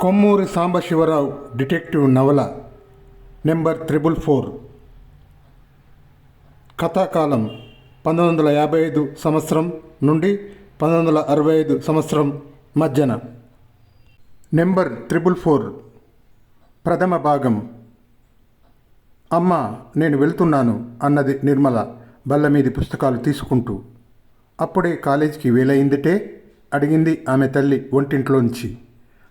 Kommuri Sambasivarao detective నవల number triple four. కథాకాలం పంతొమ్మిది వందల యాభై ఐదు సంవత్సరం నుండి పంతొమ్మిది వందల అరవై ఐదు సంవత్సరం మధ్యన. Number triple four. ప్రథమ భాగం. అమ్మ నేను వెళ్తున్నాను అన్నది నిర్మల బల్ల మీది పుస్తకాలు తీసుకుంటూ. అప్పుడే కాలేజీకి వీలైందిటే అడిగింది ఆమె తల్లి ఒంటింట్లోంచి.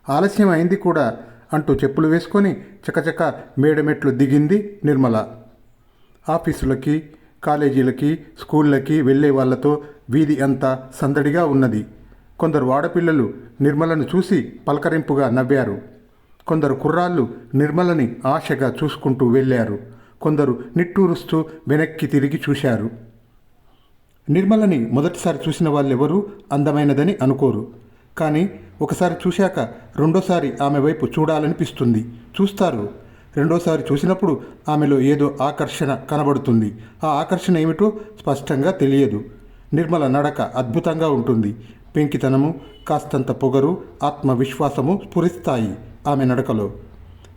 ఆలస్యం అయింది కూడా అంటూ చెప్పులు వేసుకొని చకచక మేడమెట్లు దిగింది నిర్మల. ఆఫీసులకి కాలేజీలకి స్కూళ్ళకి వెళ్ళే వాళ్ళతో వీధి అంతా సందడిగా ఉన్నది. కొందరు ఆడపిల్లలు నిర్మలను చూసి పలకరింపుగా నవ్వారు. కొందరు కుర్రాళ్ళు నిర్మలని ఆశగా చూసుకుంటూ వెళ్ళారు. కొందరు నిట్టూరుస్తూ వెనక్కి తిరిగి చూశారు. నిర్మలని మొదటిసారి చూసిన వాళ్ళెవరూ అందమైనదని అనుకోరు. కానీ ఒకసారి చూశాక రెండోసారి ఆమె వైపు చూడాలనిపిస్తుంది. చూస్తారు. రెండోసారి చూసినప్పుడు ఆమెలో ఏదో ఆకర్షణ కనబడుతుంది. ఆ ఆకర్షణ ఏమిటో స్పష్టంగా తెలియదు. నిర్మల నడక అద్భుతంగా ఉంటుంది. పెంకితనము కాస్తంత పొగరు ఆత్మవిశ్వాసము స్ఫురిస్తాయి ఆమె నడకలో.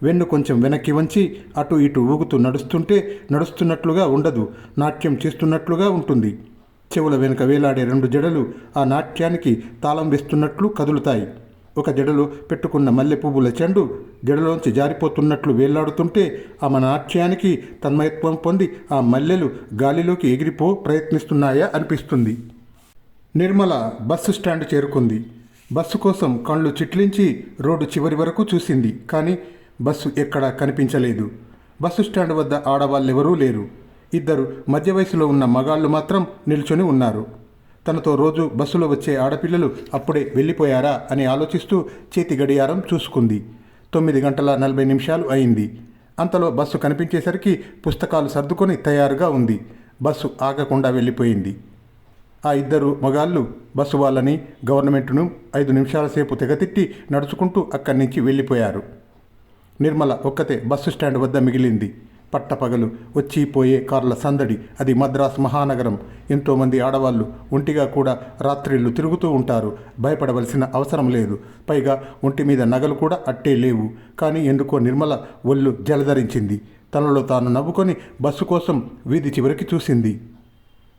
వెన్ను కొంచెం వెనక్కి వంచి అటు ఇటు ఊగుతూ నడుస్తుంటే నడుస్తున్నట్లుగా ఉండదు. నాట్యం చేస్తున్నట్లుగా ఉంటుంది. చెవుల వెనుక వేలాడే రెండు జడలు ఆ నాట్యానికి తాళం వేస్తున్నట్లు కదులుతాయి. ఒక జడలో పెట్టుకున్న మల్లె పువ్వుల చెండు జడలోంచి జారిపోతున్నట్లు వేలాడుతుంటే ఆమె నాట్యానికి తన్మయత్వం పొంది ఆ మల్లెలు గాలిలోకి ఎగిరిపో ప్రయత్నిస్తున్నాయా అనిపిస్తుంది. నిర్మల బస్సు స్టాండ్ చేరుకుంది. బస్సు కోసం కళ్ళు చిట్లించి రోడ్డు చివరి వరకు చూసింది కానీ బస్సు ఎక్కడా కనిపించలేదు. బస్సు స్టాండ్ వద్ద ఆడవాళ్ళెవరూ లేరు. ఇద్దరు మధ్య వయసులో ఉన్న మగాళ్ళు మాత్రం నిల్చొని ఉన్నారు. తనతో రోజు బస్సులో వచ్చే ఆడపిల్లలు అప్పుడే వెళ్ళిపోయారా అని ఆలోచిస్తూ చేతి గడియారం చూసుకుంది. తొమ్మిది గంటల నలభై నిమిషాలు అయింది. అంతలో బస్సు కనిపించేసరికి పుస్తకాలు సర్దుకొని తయారుగా ఉంది. బస్సు ఆగకుండా వెళ్ళిపోయింది. ఆ ఇద్దరు మగాళ్ళు బస్సు వాళ్ళని గవర్నమెంట్ను ఐదు నిమిషాల సేపు తెగతిట్టి నడుచుకుంటూ అక్కడి నుంచి వెళ్ళిపోయారు. నిర్మల ఒక్కతే బస్సు స్టాండ్ వద్ద మిగిలింది. పట్టపగలు వచ్చి పోయే కార్ల సందడి. అది మద్రాస్ మహానగరం. ఎంతోమంది ఆడవాళ్ళు ఒంటిగా కూడా రాత్రిళ్ళు తిరుగుతూ ఉంటారు. భయపడవలసిన అవసరం లేదు. పైగా ఒంటి మీద నగలు కూడా అట్టే లేవు. కానీ ఎందుకో నిర్మల ఒళ్ళు జలధరించింది. తనలో తాను నవ్వుకొని బస్సు కోసం వీధి చివరికి చూసింది.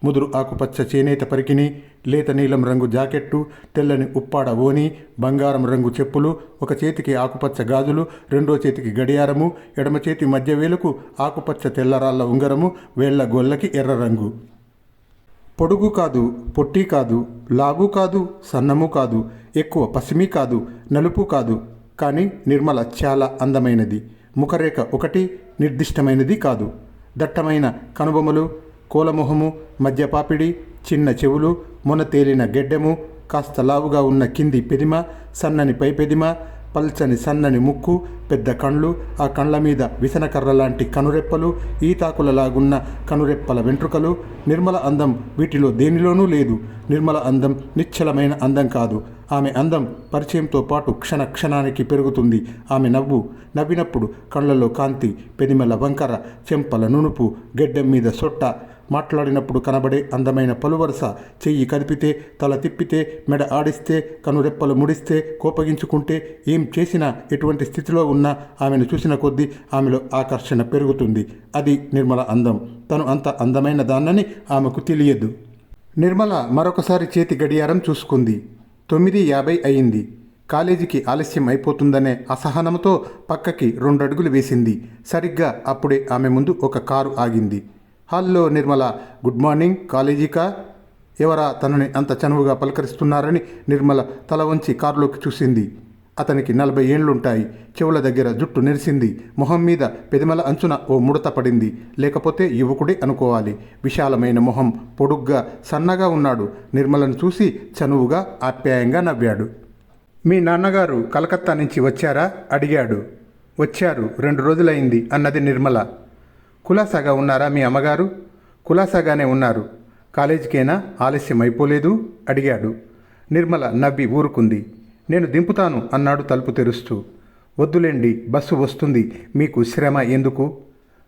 ముదురు ఆకుపచ్చ చేనేత పరికిని లేత నీలం రంగు జాకెట్టు తెల్లని ఉప్పాడ ఓని బంగారం రంగు చెప్పులు ఒక చేతికి ఆకుపచ్చ గాజులు రెండో చేతికి గడియారము ఎడమ చేతి మధ్య వేలుకు ఆకుపచ్చ తెల్లరాళ్ళ ఉంగరము వేళ్ళ గొల్లకి ఎర్ర రంగు. పొడుగు కాదు పొట్టి కాదు లావు కాదు సన్నము కాదు ఎక్కువ పసిమి కాదు నలుపు కాదు కానీ నిర్మల చాలా అందమైనది. ముఖరేఖ ఒకటి నిర్దిష్టమైనది కాదు. దట్టమైన కనుబొమలు కోలమొహము మధ్య పాపిడి చిన్న చెవులు మొన తేలిన గెడ్డెము కాస్త లావుగా ఉన్న కింది పెదిమ సన్నని పై పెదిమ పల్చని సన్నని ముక్కు పెద్ద కండ్లు ఆ కండ్ల మీద విసనకర్ర లాంటి కనురెప్పలు ఈతాకులలాగున్న కనురెప్పల వెంట్రుకలు నిర్మల అందం వీటిలో దేనిలోనూ లేదు. నిర్మల అందం నిశ్చలమైన అందం కాదు. ఆమె అందం పరిచయంతో పాటు క్షణ క్షణానికి పెరుగుతుంది. ఆమె నవ్వు నవ్వినప్పుడు కళ్ళలో కాంతి పెదిమల వంకర చెంపల నునుపు గెడ్డెం మీద సొట్ట మాట్లాడినప్పుడు కనబడే అందమైన పలువరస చెయ్యి కదిపితే తల తిప్పితే మెడ ఆడిస్తే కనురెప్పలు ముడిస్తే కోపగించుకుంటే ఏం చేసినా ఎటువంటి స్థితిలో ఉన్నా ఆమెను చూసిన కొద్దీ ఆమెలో ఆకర్షణ పెరుగుతుంది. అది నిర్మల అందం. తను అంత అందమైన దాన్నని ఆమెకు తెలియదు. నిర్మల మరొకసారి చేతి గడియారం చూసుకుంది. తొమ్మిది యాభై అయింది. కాలేజీకి ఆలస్యం అయిపోతుందనే అసహనంతో పక్కకి రెండడుగులు వేసింది. సరిగ్గా అప్పుడే ఆమె ముందు ఒక కారు ఆగింది. Hello Nirmala good morning. కాలేజీకా? ఎవరా తనని అంత చనువుగా పలకరిస్తున్నారని నిర్మల తల వంచి కారులోకి చూసింది. అతనికి నలభై ఏండ్లుంటాయి చెవుల దగ్గర జుట్టు నెరిసింది. మొహం మీద పెదిమల అంచున ఓ ముడత పడింది. లేకపోతే యువకుడే అనుకోవాలి. విశాలమైన మొహం పొడుగ్గా సన్నగా ఉన్నాడు. నిర్మలను చూసి చనువుగా ఆప్యాయంగా నవ్వాడు. మీ నాన్నగారు కలకత్తా నుంచి వచ్చారా? అడిగాడు. వచ్చారు. రెండు రోజులైంది అన్నది నిర్మల. కులాసాగా ఉన్నారా మీ అమ్మగారు? కులాసాగానే ఉన్నారు. కాలేజీకేనా? ఆలస్యం అయిపోలేదు అడిగాడు. నిర్మల నవ్వి ఊరుకుంది. నేను దింపుతాను అన్నాడు తలుపు తెరుస్తూ. వద్దులేండి బస్సు వస్తుంది. మీకు శ్రమ ఎందుకు?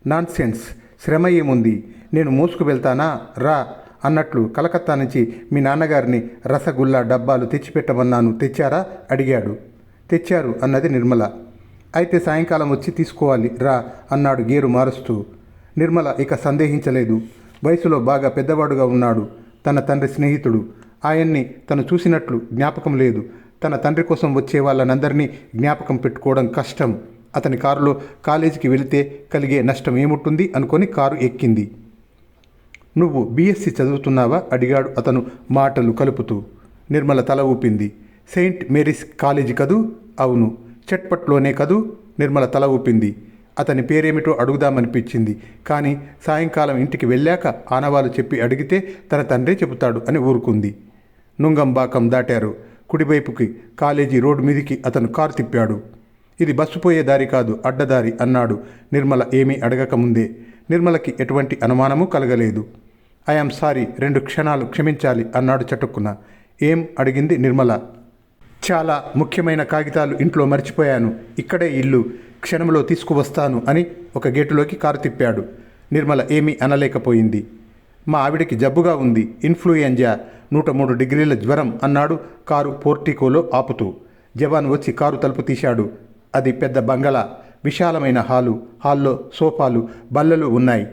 నాన్సెన్స్. శ్రమ ఏముంది? నేను మోసుకు వెళ్తానా? రా అన్నట్లు కలకత్తా నుంచి మీ నాన్నగారిని రసగుల్లా డబ్బాలు తెచ్చిపెట్టమన్నాను. తెచ్చారా? అడిగాడు. తెచ్చారు అన్నది నిర్మల. అయితే సాయంకాలం వచ్చి తీసుకోవాలి. రా అన్నాడు గేరు మారుస్తూ. నిర్మల ఇక సందేహించలేదు. వయసులో బాగా పెద్దవాడుగా ఉన్నాడు. తన తండ్రి స్నేహితుడు. ఆయన్ని తను చూసినట్లు జ్ఞాపకం లేదు. తన తండ్రి కోసం వచ్చే వాళ్ళనందరినీ జ్ఞాపకం పెట్టుకోవడం కష్టం. అతని కారులో కాలేజీకి వెళితే కలిగే నష్టం ఏముంటుంది అనుకొని కారు ఎక్కింది. నువ్వు బీఎస్సీ చదువుతున్నావా? అడిగాడు అతను మాటలు కలుపుతూ. నిర్మల తల ఊపింది. సెయింట్ మేరీస్ కాలేజీ కదూ? అవును. చట్పట్లోనే కదూ? నిర్మల తల ఊపింది. అతని పేరేమిటో అడుగుదామనిపించింది. కానీ సాయంకాలం ఇంటికి వెళ్ళాక ఆనవాలు చెప్పి అడిగితే తన తండ్రే చెబుతాడు అని ఊరుకుంది. నుంగంబాకం దాటారు. కుడివైపుకి కాలేజీ రోడ్డు మీదికి అతను కారు తిప్పాడు. ఇది బస్సు పోయే దారి కాదు అడ్డదారి అన్నాడు. నిర్మల ఏమీ అడగకముందే నిర్మలకి ఎటువంటి అనుమానము కలగలేదు. ఐఆమ్ సారీ రెండు క్షణాలు క్షమించాలి అన్నాడు చటుక్కున. ఏం? అడిగింది నిర్మల. చాలా ముఖ్యమైన కాగితాలు ఇంట్లో మర్చిపోయాను. ఇక్కడే ఇల్లు. క్షణంలో తీసుకువస్తాను అని ఒక గేటులోకి కారు తిప్పాడు. నిర్మల ఏమీ అనలేకపోయింది. మా ఆవిడకి జబ్బుగా ఉంది. ఇన్ఫ్లుయెంజా నూట మూడు డిగ్రీల జ్వరం అన్నాడు కారు పోర్టికోలో ఆపుతూ. జవాన్ వచ్చి కారు తలుపు తీశాడు. అది పెద్ద బంగళా విశాలమైన హాలు. హాల్లో సోఫాలు బల్లలు ఉన్నాయి.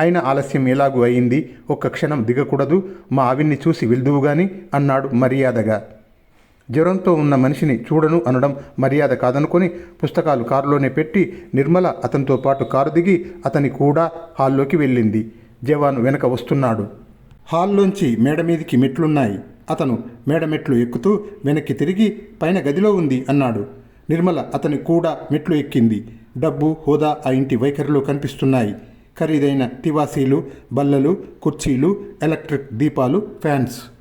అయినా ఆలస్యం ఎలాగూ అయింది? ఒక్క క్షణం దిగకూడదు. మా ఆవిడ్ని చూసి వెళ్దువుగాని అన్నాడు మర్యాదగా. జ్వరంతో ఉన్న మనిషిని చూడను అనడం మర్యాద కాదనుకొని పుస్తకాలు కారులోనే పెట్టి నిర్మల అతనితో పాటు కారు దిగి అతని కూడా హాల్లోకి వెళ్ళింది. జవాన్ వెనక వస్తున్నాడు. హాల్లోంచి మేడ మీదికి మెట్లున్నాయి. అతను మేడ మెట్లు ఎక్కుతూ వెనక్కి తిరిగి పైన గదిలో ఉంది అన్నాడు. నిర్మల అతని కూడా మెట్లు ఎక్కింది. డబ్బు హోదా ఆ ఇంటి వైఖరిలో కనిపిస్తున్నాయి. ఖరీదైన తివాసీలు బల్లలు కుర్చీలు ఎలక్ట్రిక్ దీపాలు ఫ్యాన్స్.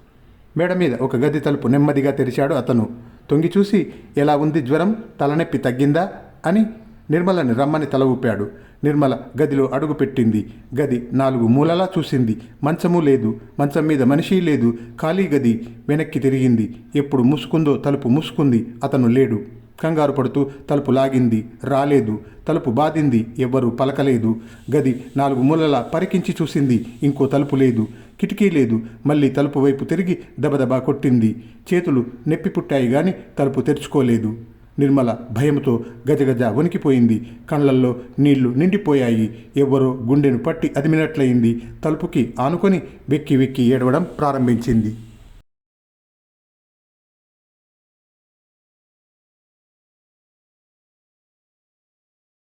మేడ మీద ఒక గది తలుపు నెమ్మదిగా తెరిచాడు అతను. తొంగి చూసి ఎలా ఉంది జ్వరం? తలనొప్పి తగ్గిందా? అని నిర్మలని రమ్మని తల ఊపాడు. నిర్మల గదిలో అడుగు పెట్టింది. గది నాలుగు మూలలా చూసింది. మంచము లేదు. మంచం మీద మనిషి లేదు. ఖాళీ గది వెనక్కి తిరిగింది. ఎప్పుడు మూసుకుందో తలుపు మూసుకుంది. అతను లేడు. కంగారు పడుతూ తలుపు లాగింది. రాలేదు. తలుపు బాధింది. ఎవ్వరూ పలకలేదు. గది నాలుగు మూలలా పరికించి చూసింది. ఇంకో తలుపు లేదు. కిటికీ లేదు. మళ్ళీ తలుపు వైపు తిరిగి దబదబా కొట్టింది. చేతులు నెప్పి పుట్టాయి గాని తలుపు తెరుచుకోలేదు. నిర్మల భయంతో గజగజ వణికిపోయింది. కళ్ళల్లో నీళ్ళు నిండిపోయాయి. ఎవ్వరో గుండెను పట్టి అదిమినట్లయింది. తలుపుకి ఆనుకొని వెక్కి వెక్కి ఏడవడం ప్రారంభించింది.